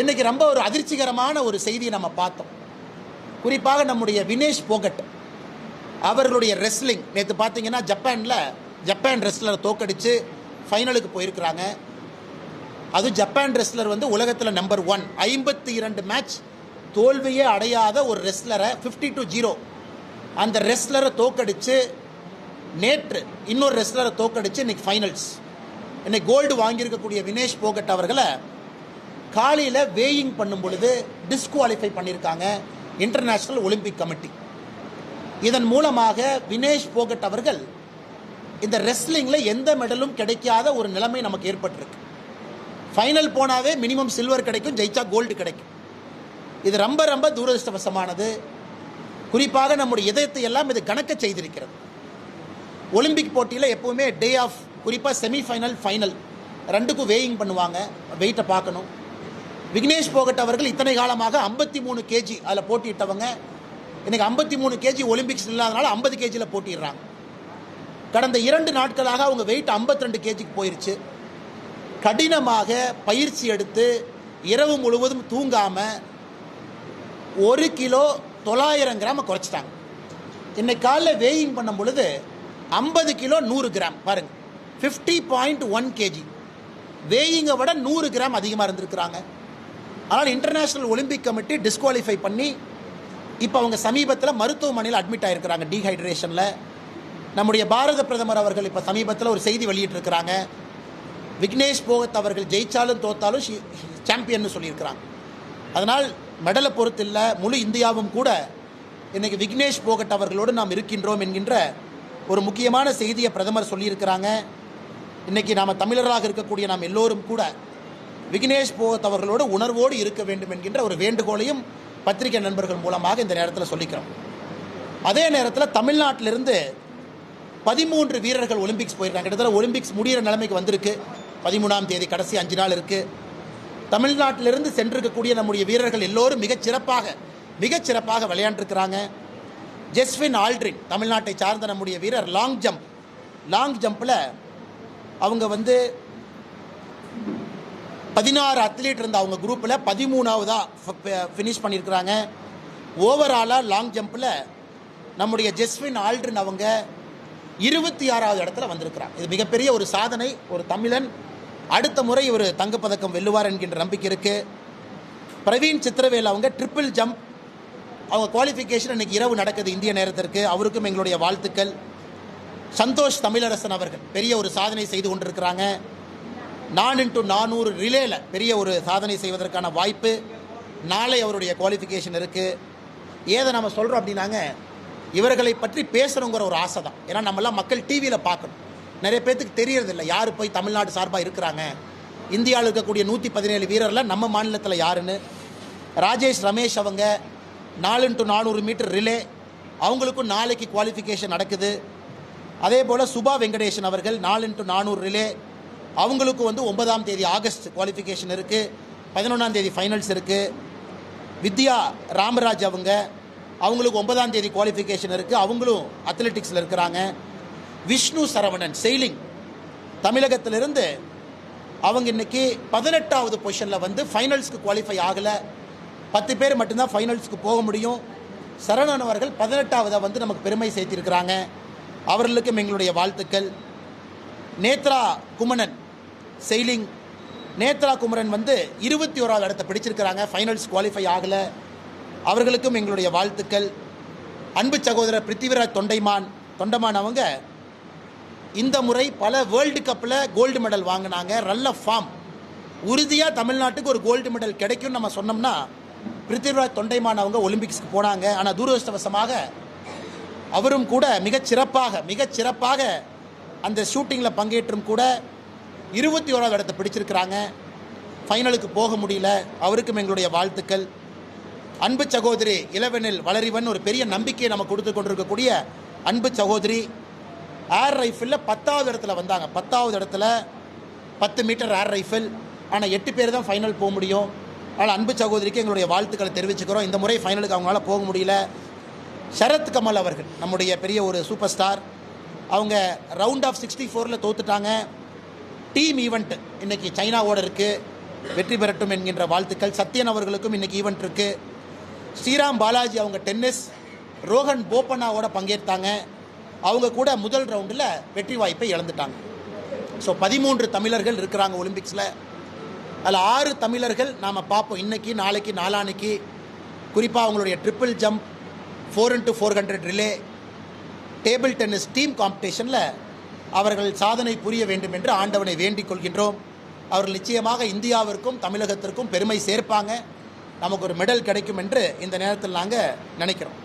இன்னைக்கு ரொம்ப ஒரு அதிர்ச்சிகரமான ஒரு செய்தியை நம்ம பார்த்தோம். குறிப்பாக நம்முடைய வினேஷ் போகட் அவர்களுடைய ரெஸ்லிங் நேற்று பார்த்தீங்கன்னா ஜப்பானில் ஜப்பான் ரெஸ்லரை தோக்கடித்து ஃபைனலுக்கு போயிருக்கிறாங்க. அது ஜப்பான் ரெஸ்லர் வந்து உலகத்தில் நம்பர் ஒன் ஐம்பத்தி இரண்டு மேட்ச் தோல்வியே அடையாத ஒரு ரெஸ்லரை ஃபிஃப்டி டு ஜீரோ அந்த ரெஸ்லரை தோக்கடித்து நேற்று இன்னொரு ரெஸ்லரை தோக்கடித்து இன்னைக்கு ஃபைனல்ஸ் இன்னைக்கு கோல்டு வாங்கியிருக்கக்கூடிய வினேஷ் போகட் அவர்களை காலையில் வேயிங் பண்ணும் பொழுது டிஸ்குவாலிஃபை பண்ணியிருக்காங்க இன்டர்நேஷ்னல் ஒலிம்பிக் கமிட்டி இதன் மூலமாக வினேஷ் போகட் அவர்கள் இந்த ரெஸ்லிங்கில் எந்த மெடலும் கிடைக்காத ஒரு நிலைமை நமக்கு ஏற்பட்டிருக்கு. ஃபைனல் போனாவே மினிமம் சில்வர் கிடைக்கும் ஜெயிச்சா கோல்டு கிடைக்கும். இது ரொம்ப ரொம்ப துரதிருஷ்டவசமானது. குறிப்பாக நம்முடைய இதயத்தை எல்லாம் இது கணக்க செய்திருக்கிறது. ஒலிம்பிக் போட்டியில் எப்போவுமே டே ஆஃப் குறிப்பாக செமிஃபைனல் ஃபைனல் ரெண்டுக்கும் வேயிங் பண்ணுவாங்க. வெயிட்டை பார்க்கணும். விக்னேஷ் போகட் அவர்கள் இத்தனை காலமாக ஐம்பத்தி மூணு கேஜி அதில் போட்டியிட்டவங்க. இன்றைக்கி ஐம்பத்தி மூணு கேஜி ஒலிம்பிக்ஸ் இல்லாதனால ஐம்பது கேஜியில் போட்டிடுறாங்க கடந்த இரண்டு நாட்களாக அவங்க வெயிட் 52 ரெண்டு கேஜிக்கு போயிருச்சு. கடினமாக பயிற்சி எடுத்து இரவு முழுவதும் தூங்காமல் ஒரு கிலோ தொள்ளாயிரம் கிராம் குறைச்சிட்டாங்க. இன்னைக்கு காலைல வேயிங் பண்ணும் பொழுது ஐம்பது கிலோ நூறு கிராம் பாருங்க. Fifty point one KG. வேயிங்கை விட நூறு கிராம் அதிகமாக இருந்திருக்கிறாங்க. ஆனால் இன்டர்நேஷ்னல் ஒலிம்பிக் கமிட்டி டிஸ்குவாலிஃபை பண்ணி இப்போ அவங்க சமீபத்தில் மருத்துவமனையில் அட்மிட் ஆகிருக்கிறாங்க டீஹைட்ரேஷனில் நம்முடைய பாரத பிரதமர் அவர்கள் இப்போ சமீபத்தில் ஒரு செய்தி வெளியிட்டிருக்கிறாங்க. விக்னேஷ் போகத் அவர்கள் ஜெயித்தாலும் தோத்தாலும் சாம்பியன் சொல்லியிருக்கிறாங்க. அதனால் மெடலை பொறுத்து இல்லை முழு இந்தியாவும் கூட இன்றைக்கி விக்னேஷ் போகட் அவர்களோடு நாம் இருக்கின்றோம் என்கின்ற ஒரு முக்கியமான செய்தியை பிரதமர் சொல்லியிருக்கிறாங்க. இன்றைக்கி நாம் தமிழராக இருக்கக்கூடிய நாம் எல்லோரும் கூட விக்னேஷ் போகத் அவர்களோடு உணர்வோடு இருக்க வேண்டும் என்கின்ற ஒரு வேண்டுகோளையும் பத்திரிகை நண்பர்கள் மூலமாக இந்த நேரத்தில் சொல்லிக்கிறோம். அதே நேரத்தில் தமிழ்நாட்டிலிருந்து பதிமூன்று வீரர்கள் ஒலிம்பிக்ஸ் போயிருக்காங்க. கிட்டத்தட்ட ஒலிம்பிக்ஸ் முடிகிற நிலைமைக்கு வந்திருக்கு. பதிமூணாம் தேதி கடைசி அஞ்சு நாள் இருக்குது தமிழ்நாட்டிலிருந்து சென்றிருக்கக்கூடிய நம்முடைய வீரர்கள் எல்லோரும் மிகச் சிறப்பாக மிகச் சிறப்பாக விளையாண்டுருக்கிறாங்க. ஜெஸ்வின் ஆல்ட்ரின் தமிழ்நாட்டை சார்ந்த நம்முடைய வீரர் லாங் ஜம்ப். லாங் ஜம்ப்பில் அவங்க வந்து பதினாறு அத்லீட் இருந்த அவங்க குரூப்பில் பதிமூணாவதாக ஃபினிஷ் பண்ணியிருக்கிறாங்க ஓவராலாக லாங் ஜம்பில் நம்முடைய ஜெஸ்வின் ஆல்ட்ரின் அவங்க இருபத்தி ஆறாவது இடத்துல வந்திருக்கிறாங்க இது மிகப்பெரிய ஒரு சாதனை ஒரு தமிழன். அடுத்த முறை ஒரு தங்கப்பதக்கம் வெல்லுவார் என்கின்ற நம்பிக்கை இருக்குது பிரவீன் சித்திரவேல் அவங்க ட்ரிப்பிள் ஜம்ப் அவங்க குவாலிஃபிகேஷன் இன்னைக்கு இரவு நடக்குது இந்திய நேரத்திற்கு. அவருக்கும் எங்களுடைய வாழ்த்துக்கள். சந்தோஷ் தமிழரசன் அவர்கள் பெரிய ஒரு சாதனை செய்து கொண்டிருக்கிறாங்க. நான் இன்ட்டு நானூறு ரிலேல பெரிய ஒரு சாதனை செய்வதற்கான வாய்ப்பு நாளை அவருடைய குவாலிஃபிகேஷன் இருக்குது ஏதை நம்ம சொல்கிறோம் அப்படின்னாங்க இவர்களை பற்றி பேசணுங்கிற ஒரு ஆசை தான். ஏன்னா நம்மளாம் மக்கள் டிவியில் பார்க்கணும். நிறைய பேர்த்துக்கு தெரியறதில்ல யார் போய் தமிழ்நாடு சார்பாக இருக்கிறாங்க? இந்தியாவில் இருக்கக்கூடிய நூற்றி பதினேழு வீரரில் நம்ம மாநிலத்தில் யாருன்னு? ராஜேஷ் ரமேஷ் அவங்க நாலு இன்ட்டு நானூறு மீட்டர் ரிலே அவங்களுக்கும் நாளைக்கு குவாலிஃபிகேஷன் நடக்குது. அதே போல் சுபா வெங்கடேசன் அவர்கள் நாலு இன்ட்டு நானூறு ரிலே அவங்களுக்கு வந்து ஒன்பதாம் தேதி ஆகஸ்ட் குவாலிஃபிகேஷன் இருக்குது பதினொன்றாம் தேதி ஃபைனல்ஸ் இருக்குது வித்யா ராமராஜ் அவங்க அவங்களுக்கு ஒன்பதாம் தேதி குவாலிஃபிகேஷன் இருக்குது அவங்களும் அத்லெட்டிக்ஸில் இருக்கிறாங்க. விஷ்ணு சரவணன் செயலிங் தமிழகத்திலிருந்து அவங்க இன்னைக்கு பதினெட்டாவது பொசிஷனில் வந்து ஃபைனல்ஸ்க்கு குவாலிஃபை ஆகலை. பத்து பேர் மட்டும்தான் ஃபைனல்ஸ்க்கு போக முடியும். சரவணன் அவர்கள் பதினெட்டாவதை வந்து நமக்கு பெருமை சேர்த்திருக்கிறாங்க. அவர்களுக்கும் எங்களுடைய வாழ்த்துக்கள். நேத்ரா குமணன் செயலிங் நேத்ரா குமரன் வந்து இருபத்தி ஓராவது இடத்தை பிடிச்சிருக்கிறாங்க. ஃபைனல்ஸ் குவாலிஃபை ஆகலை. அவர்களுக்கும் எங்களுடைய வாழ்த்துக்கள். அன்பு சகோதரர் பிருத்திவிராஜ் தொண்டைமான் தொண்டமான் அவங்க இந்த முறை பல வேர்ல்டு கப்பில் கோல்டு மெடல் வாங்கினாங்க. நல்ல ஃபார்ம் உறுதியாக தமிழ்நாட்டுக்கு ஒரு கோல்டு மெடல் கிடைக்கும்னு நம்ம சொன்னோம்னா பிருத்திவிராஜ் தொண்டைமான் அவங்க ஒலிம்பிக்ஸ்க்கு போனாங்க. ஆனால் தூரதிருஷ்டவசமாக அவரும் கூட மிகச் சிறப்பாக சிறப்பாக அந்த ஷூட்டிங்கில் பங்கேற்றும் கூட இருபத்தி ஓராவது இடத்தை பிடிச்சிருக்கிறாங்க. ஃபைனலுக்கு போக முடியல. அவருக்கும் எங்களுடைய வாழ்த்துக்கள். அன்பு சகோதரி இளவெனில் வளரிவன் ஒரு பெரிய நம்பிக்கையை நம்ம கொடுத்து கொண்டிருக்கக்கூடிய அன்பு சகோதரி ஏர் ரைஃபிளில் பத்தாவது இடத்துல வந்தாங்க. பத்தாவது இடத்துல பத்து மீட்டர் ஏர் ரைஃபிள் ஆனால் எட்டு பேர் தான் ஃபைனல் போக முடியும். ஆனால் அன்பு சகோதரிக்கு எங்களுடைய வாழ்த்துக்களை தெரிவிச்சுக்கிறோம். இந்த முறை ஃபைனலுக்கு அவங்களால போக முடியல. சரத் கமல் அவர்கள் நம்முடைய பெரிய ஒரு சூப்பர் ஸ்டார் அவங்க ரவுண்ட் ஆஃப் சிக்ஸ்டி ஃபோரில் தோத்துட்டாங்க. Team event. இன்னைக்கு சைனாவோட இருக்குது வெற்றி பெறட்டும் என்கின்ற வாழ்த்துக்கள். சத்யன் அவர்களுக்கும் இன்னைக்கு ஈவெண்ட் இருக்கு. ஸ்ரீராம் பாலாஜி அவங்க டென்னிஸ் ரோஹன் போப்பண்ணாவோட பங்கேற்றாங்க. அவங்க கூட முதல் ரவுண்டில் வெற்றி வாய்ப்பை இழந்துட்டாங்க. ஸோ பதிமூன்று தமிழர்கள் இருக்கிறாங்க ஒலிம்பிக்ஸில். அதில் ஆறு தமிழர்கள் நாம் பார்ப்போம். இன்னைக்கு நாளைக்கு நாளான்னைக்கு குறிப்பாக அவங்களுடைய triple jump four into four hundred relay table tennis team காம்படிஷனில் அவர்கள் சாதனை புரிய வேண்டும் என்று ஆண்டவனை வேண்டிக் கொள்கின்றோம். அவர்கள் நிச்சயமாக இந்தியாவிற்கும் தமிழகத்திற்கும் பெருமை சேர்ப்பாங்க. நமக்கு ஒரு மெடல் கிடைக்கும் என்று இந்த நேரத்தில் நாங்கள் நினைக்கிறோம்.